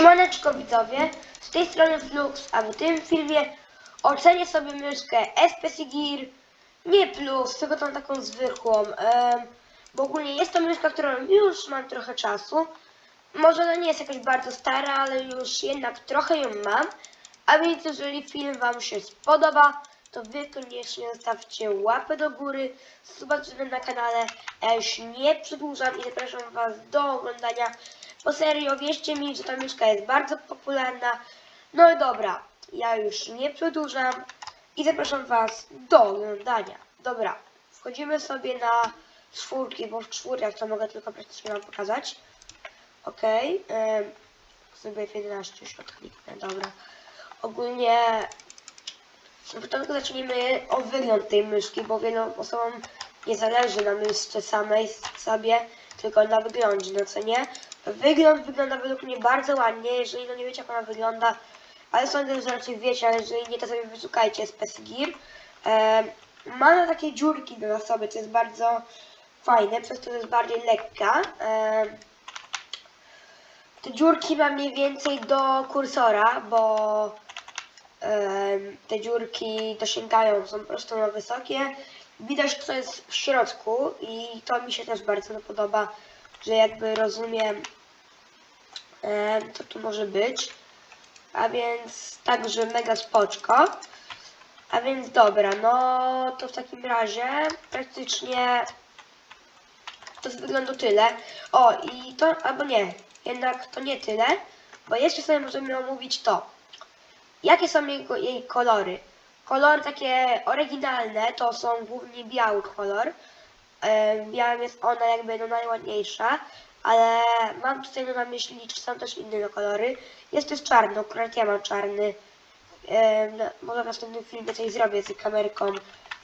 Siemaneczko widzowie, z tej strony Flux, a w tym filmie ocenię sobie myszkę SPC Gear nie plus, tylko tą taką zwykłą, em, bo ogólnie jest to myszka, którą już mam trochę czasu. Może ona nie jest jakaś bardzo stara, ale już jednak trochę ją mam. A więc jeżeli film Wam się spodoba, to Wy koniecznie zostawcie łapę do góry, subskrypcję na kanale. Ja już nie przedłużam i zapraszam Was do oglądania, bo serio wierzcie mi, że ta myszka jest bardzo popularna. No i dobra, ja już nie przedłużam i zapraszam Was do oglądania. Dobra, wchodzimy sobie na czwórki, bo w czwórkach to mogę tylko praktycznie Wam pokazać. Okej, okay. sobie w 11 już odkliknę, dobra. Ogólnie na początku zacznijmy o wygląd tej myszki, bo wielu osobom nie zależy na myszce samej sobie, tylko na wyglądzie, no co nie? Wygląd wygląda według mnie bardzo ładnie, jeżeli no nie wiecie jak ona wygląda, ale sądzę, że raczej wiecie, ale jeżeli nie, to sobie wyszukajcie Space Gear. E, ma na takie dziurki na sobie, co jest bardzo fajne, przez to jest bardziej lekka. E, te dziurki ma mniej więcej do kursora, bo em, te dziurki dosięgają, są po prostu na wysokie. Widać co jest w środku i to mi się też bardzo podoba, że jakby rozumiem em, co tu może być. A więc także mega spoczko. A więc dobra, no to w takim razie praktycznie to z wyglądu tyle. O, i to, albo nie, jednak to nie tyle, bo jeszcze sobie możemy omówić to. Jakie są jej kolory? Kolory takie oryginalne to są głównie biały kolor. E, Białym jest ona jakby no najładniejsza, ale mam tutaj na myśli, czy są też inne kolory. Jest też czarny, akurat ja mam czarny. E, może w następnym filmie coś zrobię z kamerką.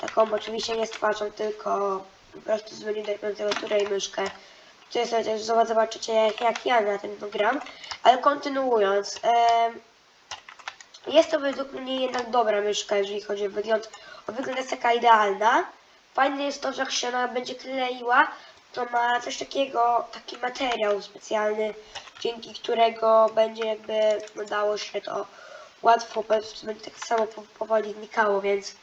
Taką oczywiście nie z tylko po prostu zmienię klawiaturę i myszkę. Tutaj sobie też zobaczycie jak, jak ja na tym gram. Ale kontynuując. jest to według mnie jednak dobra myszka, jeżeli chodzi o wygląd. O wygląd jest taka idealna. Fajne jest to, że jak się ona będzie kleiła, to ma coś takiego, taki materiał specjalny, dzięki którego będzie jakby no, dało się to łatwo, będzie tak samo po- powoli znikało, więc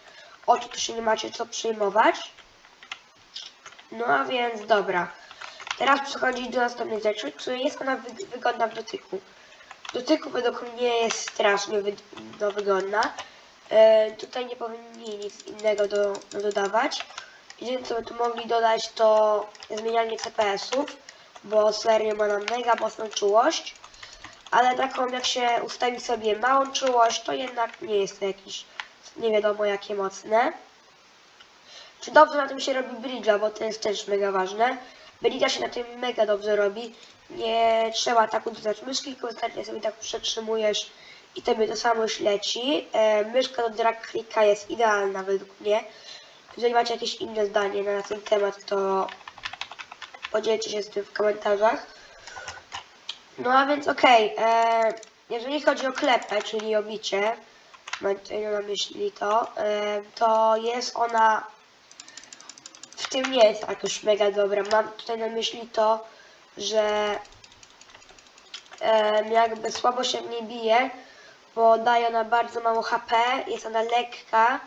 o to się nie macie co przejmować. No a więc dobra. Teraz przechodzi do następnej rzeczy, która jest ona wy wygodna w dotyku. W dotyku według mnie jest strasznie wy no, wygodna. E, tutaj nie powinni nic innego do, do dodawać. Jedyne co by tu mogli dodać to zmienianie CPS-ów, bo serio ma nam mega mocną czułość. Ale taką jak się ustawi sobie małą czułość, to jednak nie jest to jakieś nie wiadomo jakie mocne. Czy dobrze na tym się robi bridge'a, bo to jest też mega ważne. Bridge'a się na tym mega dobrze robi. Nie trzeba tak uderzać myszki, tylko wystarczy sobie tak przytrzymujesz i tobie to samo już leci. E, myszka do drag clicka jest idealna według mnie. Jeżeli macie jakieś inne zdanie na ten temat, to podzielcie się z tym w komentarzach. No a więc okej, e, jeżeli chodzi o klepę, czyli o bicie, mam na myśli to, e, to jest ona w tym nie jest jakoś mega dobra. Mam tutaj na myśli to, że em, jakby słabo się w niej bije, bo daje ona bardzo mało HP, jest ona lekka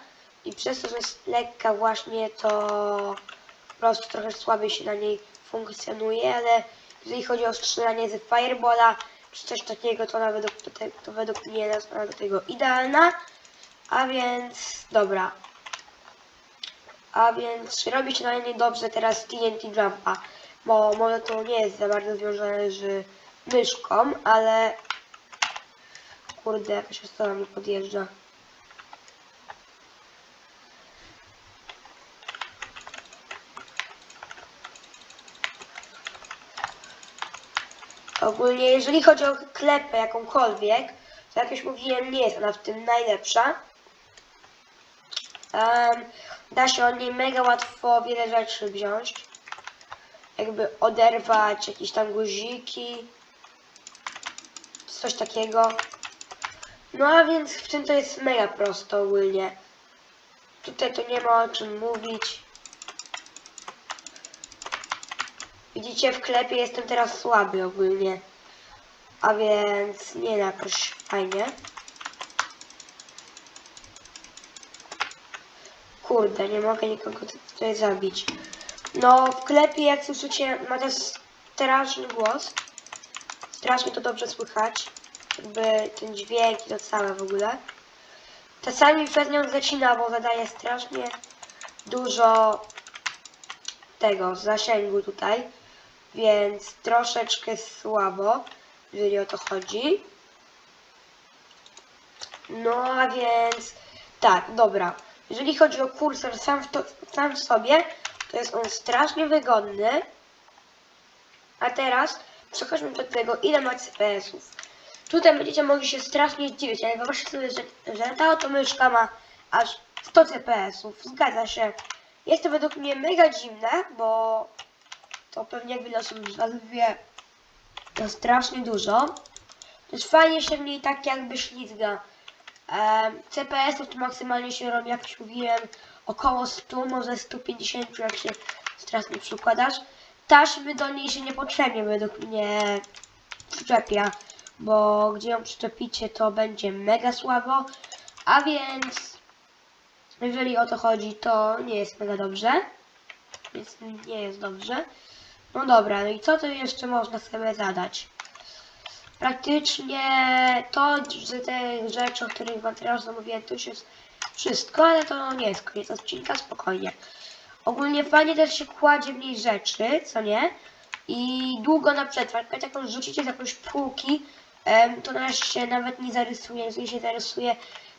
i przez to, że jest lekka właśnie to po prostu trochę słabiej się na niej funkcjonuje, ale jeżeli chodzi o strzelanie z Firebola czy coś takiego, to ona według, to, według mnie jest ona do tego idealna. A więc dobra, a więc robi się na niej dobrze teraz TNT Jumpa, bo może to nie jest za bardzo związane z myszką, ale kurde, jakaś osoba mi podjeżdża. Ogólnie, jeżeli chodzi o klepę jakąkolwiek, to jak już mówiłem, nie jest ona w tym najlepsza. Em, da się od niej mega łatwo wiele rzeczy wziąć. Jakby oderwać jakieś tam guziki. Coś takiego. No a więc w tym to jest mega prosto ogólnie. Tutaj to nie ma o czym mówić. Widzicie, w klepie jestem teraz słaby ogólnie. A więc nie jakoś fajnie. Kurde, nie mogę nikogo tu- tutaj zabić. No, w klepie, jak słyszycie, ma też straszny głos. Strasznie to dobrze słychać. Jakby ten dźwięk i to całe w ogóle. Czasami przez nią zacina, bo zadaje strasznie dużo tego zasięgu tutaj. Więc troszeczkę słabo, jeżeli o to chodzi. No a więc tak, dobra. Jeżeli chodzi o kursor sam w, to, sam w sobie, to jest on strasznie wygodny. A teraz przechodźmy do tego, ile ma CPS-ów. Tutaj będziecie mogli się strasznie zdziwić, ale wyobraźcie sobie, że, że ta oto myszka ma aż 100 CPS-ów. Zgadza się. Jest to według mnie mega dziwne, bo to pewnie jak wiele osób z Was wie, to strasznie dużo. Też fajnie się w niej tak jakby ślizga. CPS-ów to maksymalnie się robi, jak już mówiłem, około 100, może 150, jak się strasznie przykładasz. Taśmy do niej się niepotrzebnie według mnie przyczepia, bo gdzie ją przyczepicie, to będzie mega słabo. A więc, jeżeli o to chodzi, to nie jest mega dobrze. Więc nie jest dobrze. No dobra, no i co tu jeszcze można sobie zadać? Praktycznie to, że te rzeczy, o których wam teraz zamówiłem, to już jest wszystko, ale to nie jest koniec odcinka, spokojnie. Ogólnie fajnie też się kładzie w niej rzeczy, co nie? I długo na przetwarz, jak ją rzucicie z jakąś półki, to nas się nawet nie zarysuje, jeżeli się zarysuje,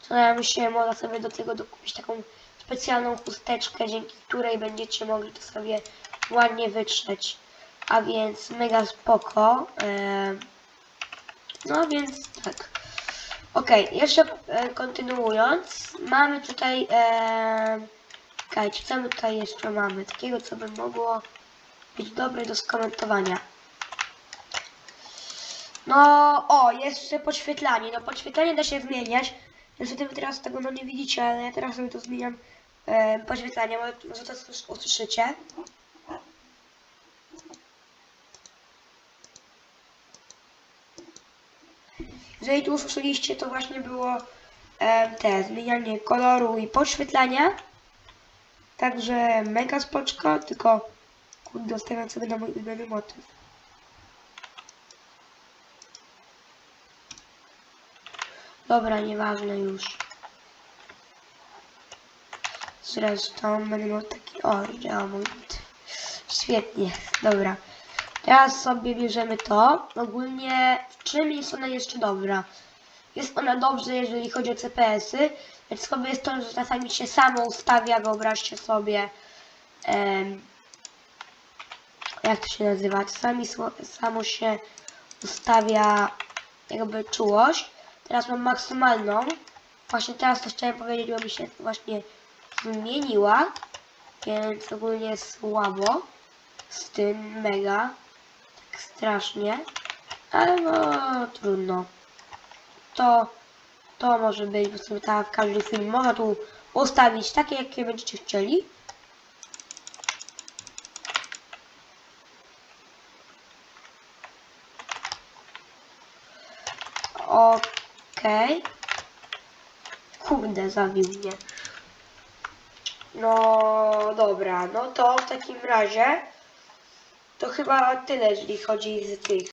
to nam się można sobie do tego dokupić taką specjalną chusteczkę, dzięki której będziecie mogli to sobie ładnie wytrzeć. A więc mega spoko. em, no więc tak. Ok, jeszcze e, kontynuując, mamy tutaj. E, czekajcie, co my tutaj jeszcze mamy? Takiego, co by mogło być dobre do skomentowania. No, o, jeszcze podświetlanie. No, podświetlanie da się zmieniać. Niestety wy teraz tego no nie widzicie, ale ja teraz sobie to zmieniam. E, podświetlanie, może, może to słys- usłyszycie. Jeżeli tu usłyszeliście, to właśnie było te zmienianie koloru i podświetlania. Także mega spoczko, tylko kurde, ustawiam sobie na mój ulubiony motyw. Dobra, nieważne już. Zresztą będę miał taki... O, działa mój. Świetnie, dobra. Teraz sobie bierzemy to. Ogólnie w czym jest ona jeszcze dobra? Jest ona dobrze, jeżeli chodzi o CPS-y. Więc sobie jest to, że czasami się samo ustawia, wyobraźcie sobie. em, jak to się nazywa? Czasami samo się ustawia jakby czułość. Teraz mam maksymalną. Właśnie teraz to chciałem powiedzieć, bo mi się właśnie zmieniła. Więc ogólnie słabo. Z tym mega. Strasznie. Ale no trudno. To to może być, bo sobie tak filmie można tu ustawić takie, jakie będziecie chcieli. Okej. Kurde, zabił mnie. No dobra, no to w takim razie to chyba tyle, jeżeli chodzi z tych